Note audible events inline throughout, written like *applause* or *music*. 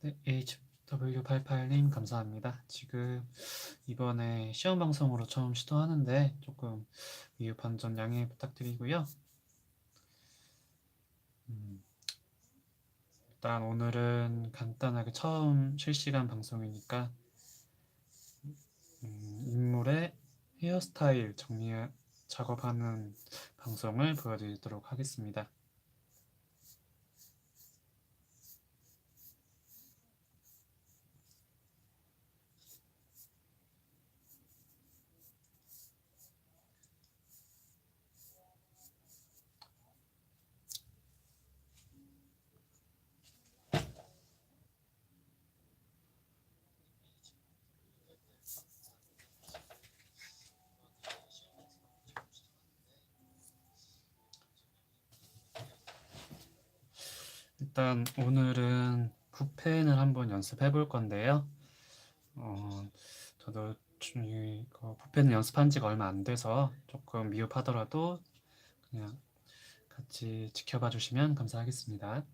네, HW88님 감사합니다. 지금 이번에 시험 방송으로 처음 시도하는데 조금 미흡한 점 양해 부탁드리고요. 음, 일단 오늘은 간단하게 처음 실시간 방송이니까 음, 인물의 헤어스타일 정리 작업하는 방송을 보여드리도록 하겠습니다. 일단 오늘은 붓펜을 한번 연습해 볼 건데요. 어, 저도 좀 이거 붓펜 연습한 지가 얼마 안 돼서 조금 미흡하더라도 그냥 같이 지켜봐 주시면 감사하겠습니다.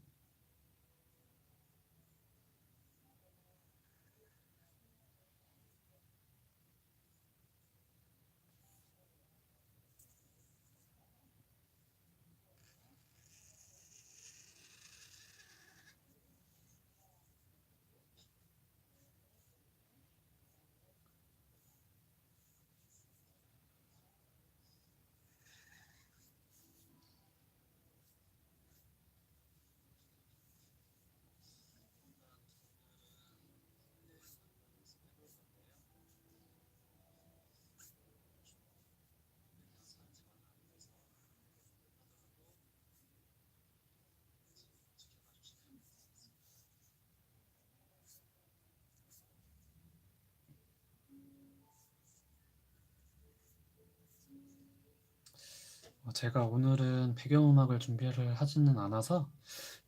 제가 오늘은 배경음악을 준비를 하지는 않아서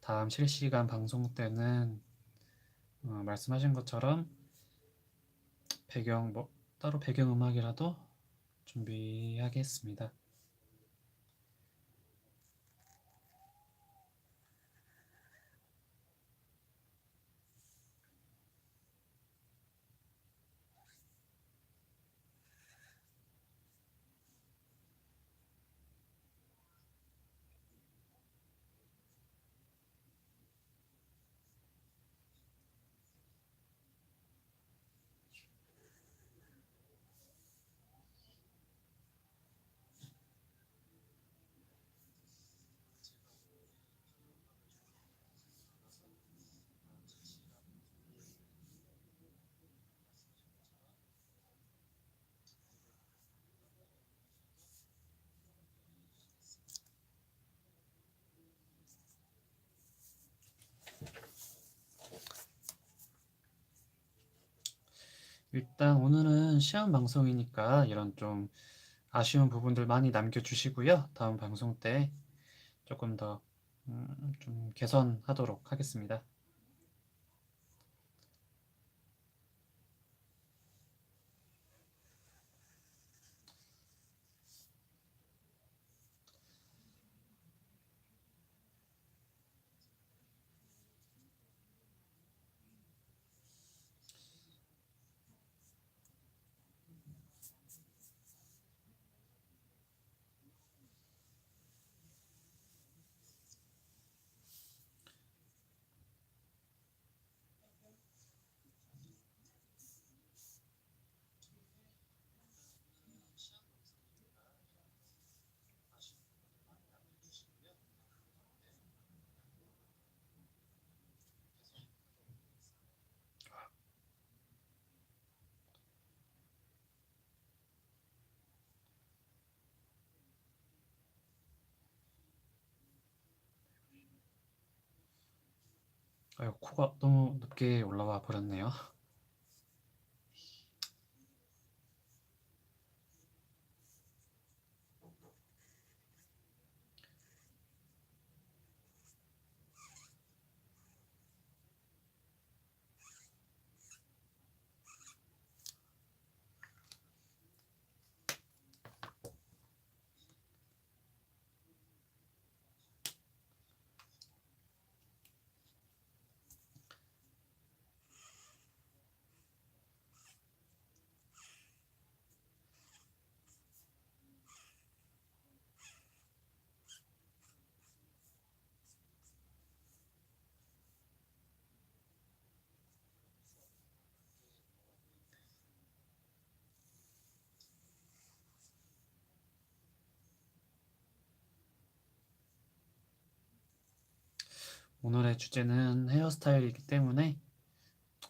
다음 실시간 방송 때는 어, 말씀하신 것처럼 배경 뭐 따로 배경음악이라도 준비하겠습니다. 일단 오늘은 시험 방송이니까 이런 좀 아쉬운 부분들 많이 남겨주시고요. 다음 방송 때 조금 더 음, 좀 개선하도록 하겠습니다. 아유, 코가 너무 높게 올라와 버렸네요. 오늘의 주제는 헤어스타일이기 때문에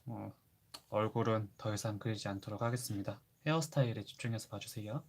어, 얼굴은 더 이상 그리지 않도록 하겠습니다. 헤어스타일에 집중해서 봐주세요.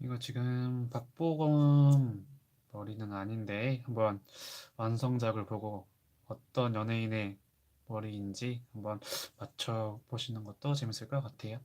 이거 지금 박보검 머리는 아닌데 한번 완성작을 보고 어떤 연예인의 머리인지 한번 맞춰 보시는 것도 재밌을 것 같아요.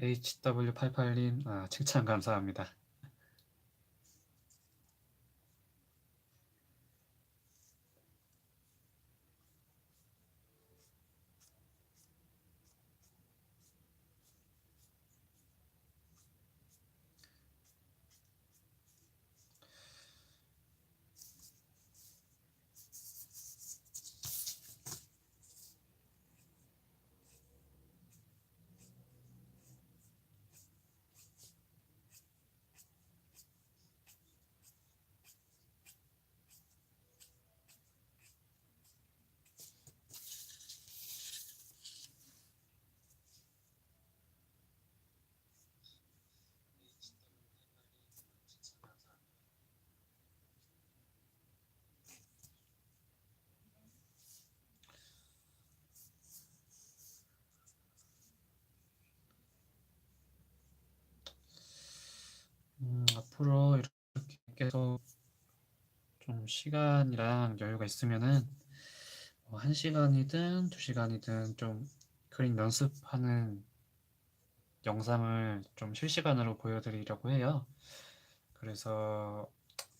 HW88님, 아, 칭찬 감사합니다. 음, 앞으로 이렇게 계속 좀 시간이랑 여유가 있으면은 뭐 1시간이든 2시간이든 좀 그림 연습하는 영상을 좀 실시간으로 보여드리려고 해요. 그래서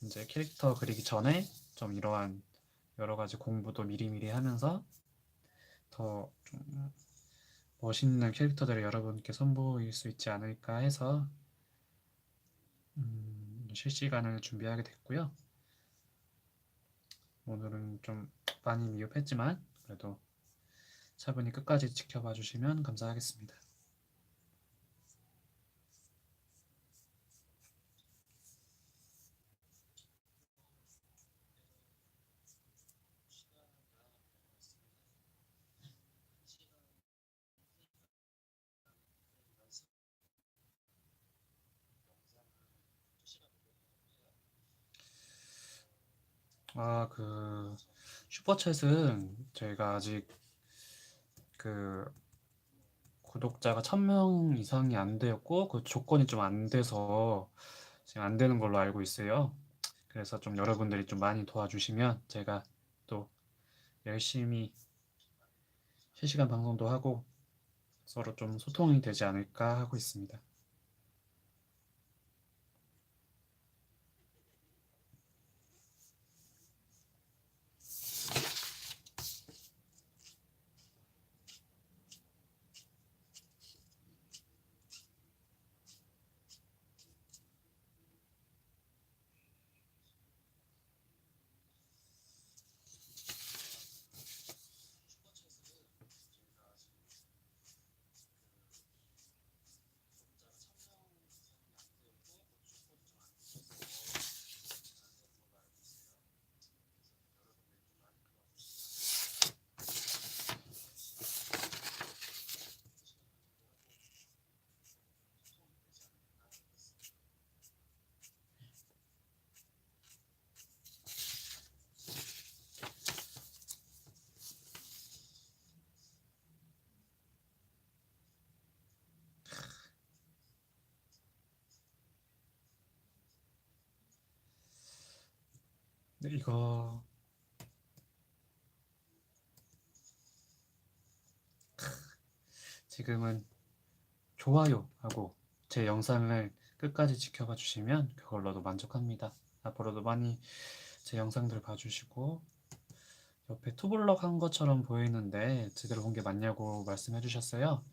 이제 캐릭터 그리기 전에 좀 이러한 여러 가지 공부도 미리미리 하면서 더 좀 멋있는 캐릭터들을 여러분께 선보일 수 있지 않을까 해서 음, 실시간을 준비하게 됐고요. 오늘은 좀 많이 미흡했지만 그래도 차분히 끝까지 지켜봐 주시면 감사하겠습니다. 아, 그 슈퍼챗은 저희가 아직 그 구독자가 1000명 이상이 안 되었고 그 조건이 좀 안 돼서 지금 안 되는 걸로 알고 있어요. 그래서 좀 여러분들이 좀 많이 도와주시면 제가 또 열심히 실시간 방송도 하고 서로 좀 소통이 되지 않을까 하고 있습니다. 네, 이거 지금은 좋아요 하고 제 영상을 끝까지 지켜봐 주시면 그걸로도 만족합니다. 앞으로도 많이 제 영상들 봐주시고 옆에 투블럭 한 것처럼 보이는데 제대로 본 게 맞냐고 말씀해 주셨어요.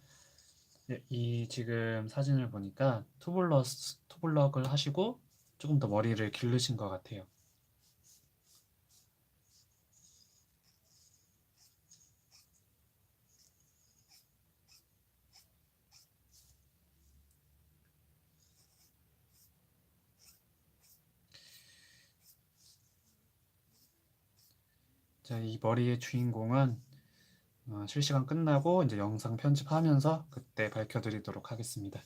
네, 이 지금 사진을 보니까 투블럭 투블럭을 하시고 조금 더 머리를 기르신 것 같아요. 자, 이 머리의 주인공은 어, 실시간 끝나고 이제 영상 편집하면서 그때 밝혀드리도록 하겠습니다.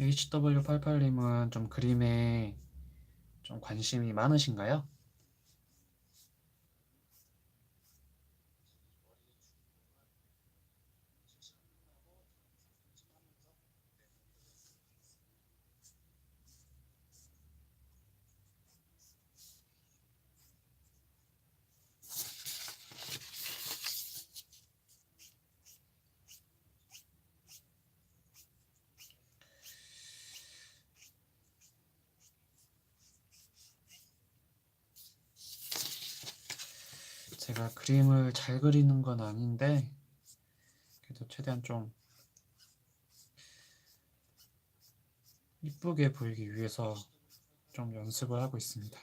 HW88님은 좀 그림에 좀 관심이 많으신가요? 제가 그림을 잘 그리는 건 아닌데 그래도 최대한 좀 이쁘게 보이기 위해서 좀 연습을 하고 있습니다.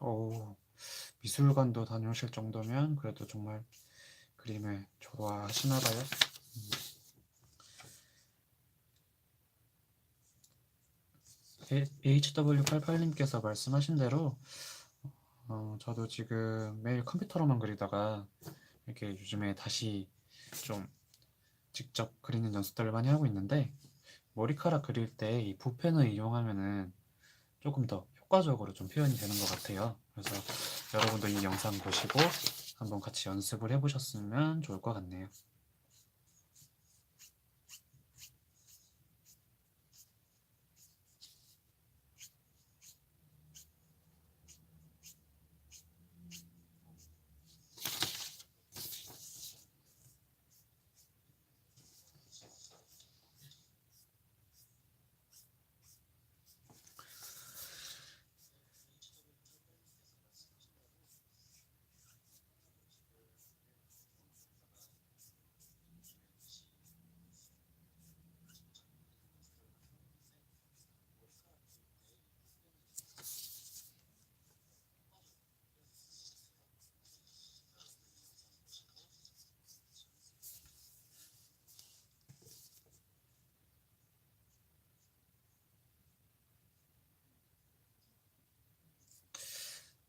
오, 미술관도 다녀오실 정도면 그래도 정말 그림을 좋아하시나 봐요. HW88님께서 말씀하신 대로 어, 저도 지금 매일 컴퓨터로만 그리다가 이렇게 요즘에 다시 좀 직접 그리는 연습들을 많이 하고 있는데 머리카락 그릴 때 이 붓펜을 이용하면은 조금 더 효과적으로 좀 표현이 되는 것 같아요. 그래서 여러분도 이 영상 보시고 한번 같이 연습을 해보셨으면 좋을 것 같네요.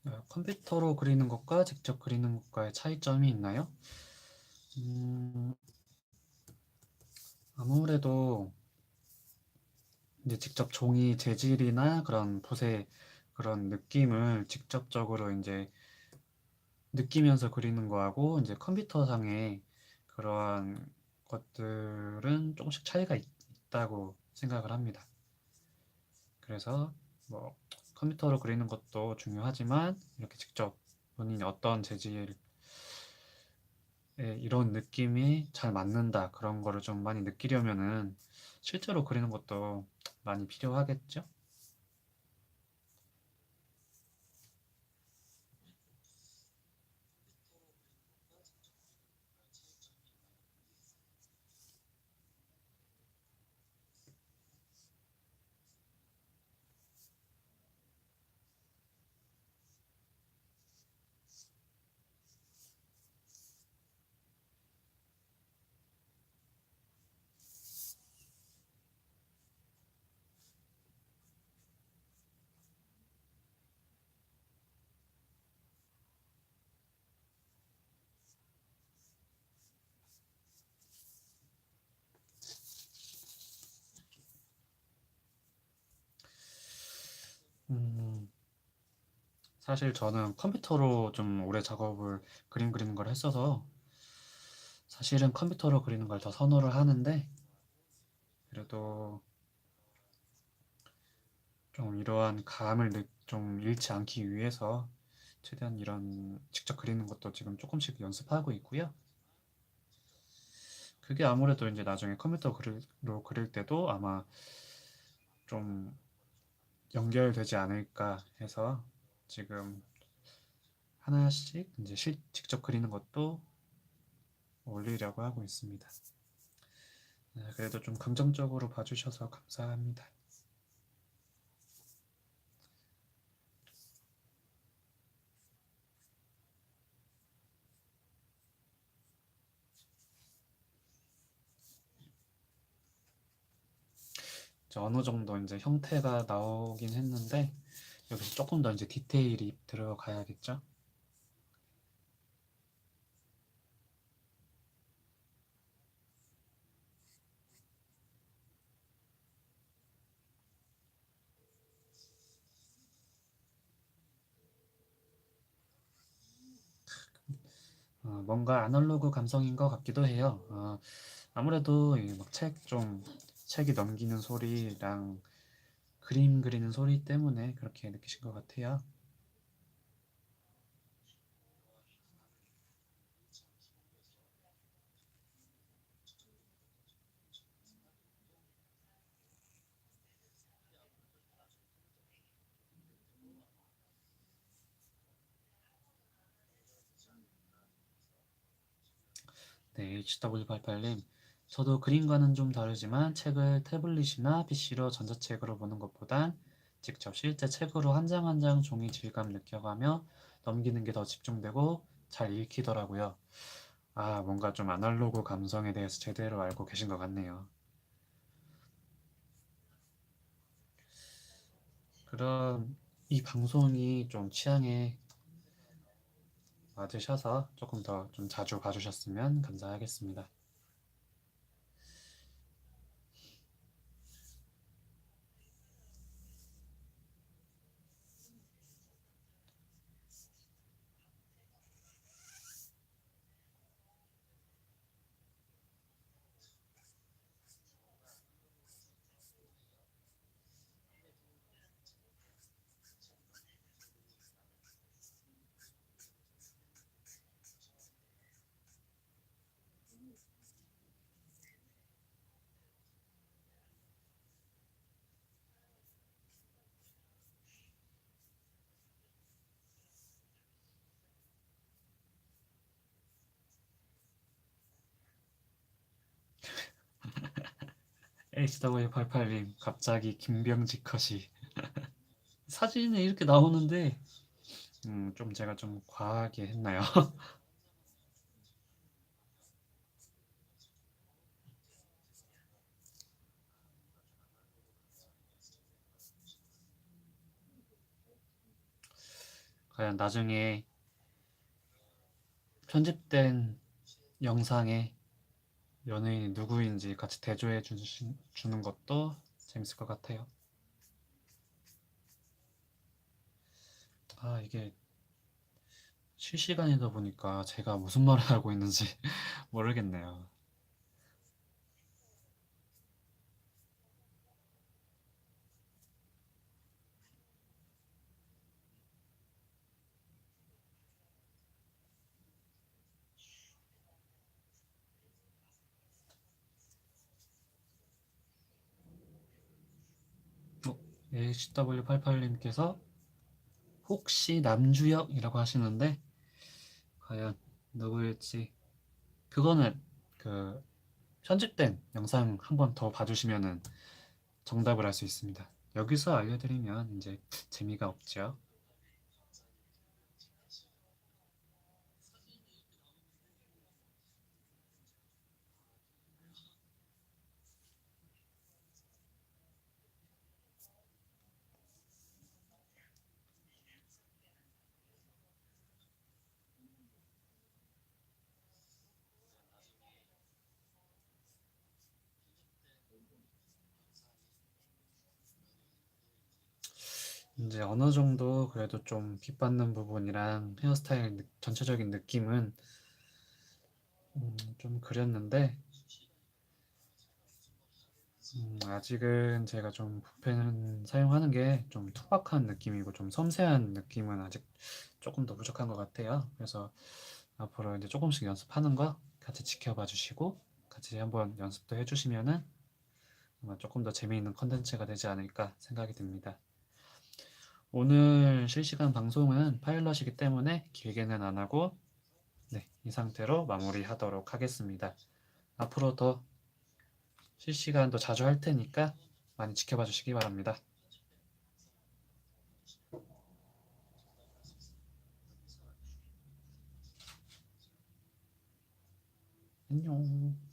어, 컴퓨터로 그리는 것과 직접 그리는 것과의 차이점이 있나요? 음, 아무래도 이제 직접 종이 재질이나 그런 붓의 그런 느낌을 직접적으로 이제 느끼면서 그리는 거하고 이제 컴퓨터상의 그러한 것들은 조금씩 차이가 있, 있다고 생각을 합니다. 그래서 뭐 컴퓨터로 그리는 것도 중요하지만 이렇게 직접 본인이 어떤 재질에 이런 느낌이 잘 맞는다 그런 거를 좀 많이 느끼려면은 실제로 그리는 것도 많이 필요하겠죠? 음, 사실 저는 컴퓨터로 좀 오래 작업을 그림 그리는 걸 했어서 사실은 컴퓨터로 그리는 걸 더 선호를 하는데 그래도 좀 이러한 감을 느- 좀 잃지 않기 위해서 최대한 이런 직접 그리는 것도 지금 조금씩 연습하고 있고요. 그게 아무래도 이제 나중에 컴퓨터로 그릴 때도 아마 좀 연결되지 않을까 해서 지금 하나씩 이제 실, 직접 그리는 것도 올리려고 하고 있습니다. 네, 그래도 좀 긍정적으로 봐주셔서 감사합니다. 이제 어느 정도 이제 형태가 나오긴 했는데 여기서 조금 더 이제 디테일이 들어가야겠죠? 어, 뭔가 아날로그 감성인 것 같기도 해요. 어, 아무래도 책좀 책이 넘기는 소리랑 그림 그리는 소리 때문에 그렇게 느끼신 것 같아요. 네, HW88님. 저도 그림과는 좀 다르지만 책을 태블릿이나 PC로 전자책으로 보는 것보단 직접 실제 책으로 한 장 한 장 종이 질감 느껴가며 넘기는 게 더 집중되고 잘 읽히더라고요. 아, 뭔가 좀 아날로그 감성에 대해서 제대로 알고 계신 것 같네요. 그럼 이 방송이 좀 취향에 맞으셔서 조금 더 좀 자주 봐주셨으면 감사하겠습니다. HW88님 갑자기 김병지 컷이 *laughs* 사진에 이렇게 나오는데 음, 좀 제가 좀 과하게 했나요? *laughs* 과연 나중에 편집된 영상에 연예인이 누구인지 같이 대조해 주시, 주는 것도 재밌을 것 같아요. 아, 이게 실시간이다 보니까 제가 무슨 말을 하고 있는지 *laughs* 모르겠네요. 어, HW88님께서 혹시 남주혁이라고 하시는데 과연 누구일지 그거는 그 편집된 영상 한 번 더 봐주시면은 정답을 알 수 있습니다. 여기서 알려드리면 이제 재미가 없죠. 이제 어느 정도 그래도 좀 빗받는 부분이랑 헤어스타일 느- 전체적인 느낌은 음, 좀 그렸는데 음, 아직은 제가 좀 붓펜 사용하는 게 좀 투박한 느낌이고 좀 섬세한 느낌은 아직 조금 더 부족한 것 같아요. 그래서 앞으로 이제 조금씩 연습하는 거 같이 지켜봐 주시고 같이 한번 연습도 해주시면은 아마 조금 더 재미있는 컨텐츠가 되지 않을까 생각이 듭니다. 오늘 실시간 방송은 파일럿이기 때문에 길게는 안 하고 네, 이 상태로 마무리하도록 하겠습니다. 앞으로 더 실시간도 자주 할 테니까 많이 지켜봐 주시기 바랍니다. 안녕.